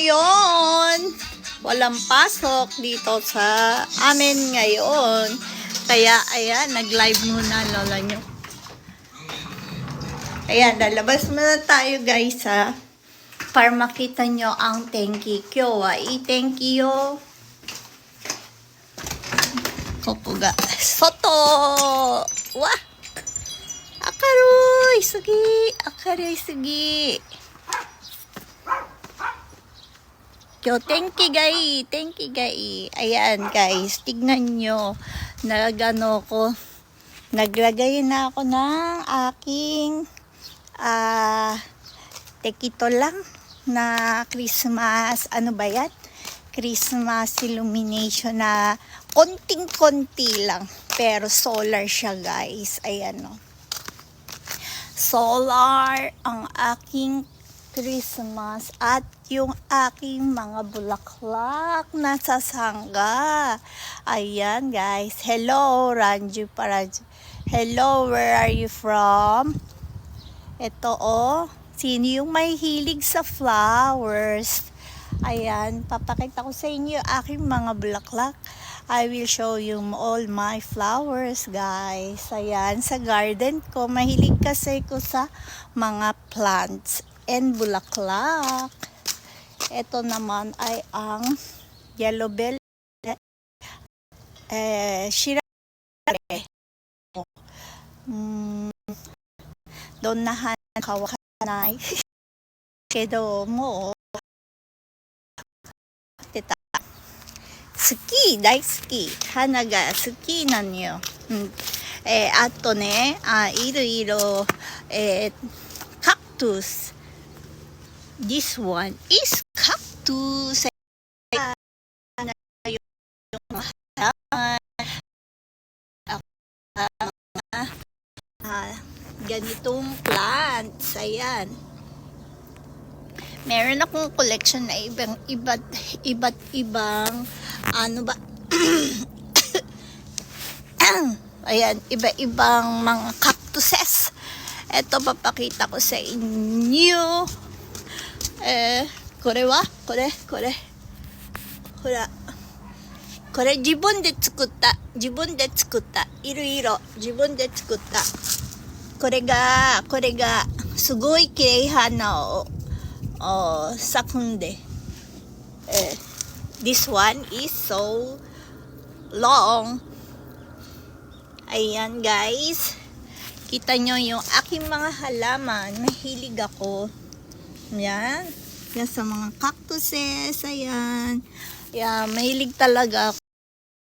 ngayon. Walang pasok dito sa amin ngayon. Kaya, ayan, nag-live muna lola nyo. Ayan, lalabas muna tayo guys ha. Para makita nyo ang tenki kyo. Wa i tenki yo. Kokuga. Soto! Wah! Akaroy! Sugi! Akaroy, sugi! Yo, thank you guys. Thank you guys. Ayan guys, tignan nyo. Nagano ko. Naglagay na ako ng aking ah tekito lang na Christmas. Ano ba yan? Christmas illumination na konting-konti lang. Pero solar siya guys. Ayan o. Solar ang aking Christmas at yung aking mga bulaklak na sasangga. Ayan guys. Hello Ranju Paraju. Hello, where are you from? Ito oh. Sino yung may hilig sa flowers? Ayan, papakita ko sa inyo aking mga bulaklak. I will show you all my flowers, guys. Ayan, sa garden ko. Mahilig kasi ko sa mga plants and bulaklak. Ito naman ay ang yellow bell eh, shirare. Mm, doon na kawakanay. Kedo mo, ってた。好き、大好き。花が好きなのよ。うん。えーあとね、あ、いろいろ、えー、カクトゥス。 This one is cactus. Yung halaman. Ah, ganitong plants. Ayan meron akong collection na ibang iba't iba't ibang ano ba ayan iba-ibang mga cactuses eto papakita ko sa inyo eh これはこれこれほらこれ自分で作った自分で作ったいろいろ自分で作ったこれがこれがすごい綺麗花を oh, sakunde. Eh, this one is so long. Ayan guys. Kita nyo yung aking mga halaman. Mahilig ako. Yan. Yan sa mga cactuses. Ayan. Yan, mahilig talaga.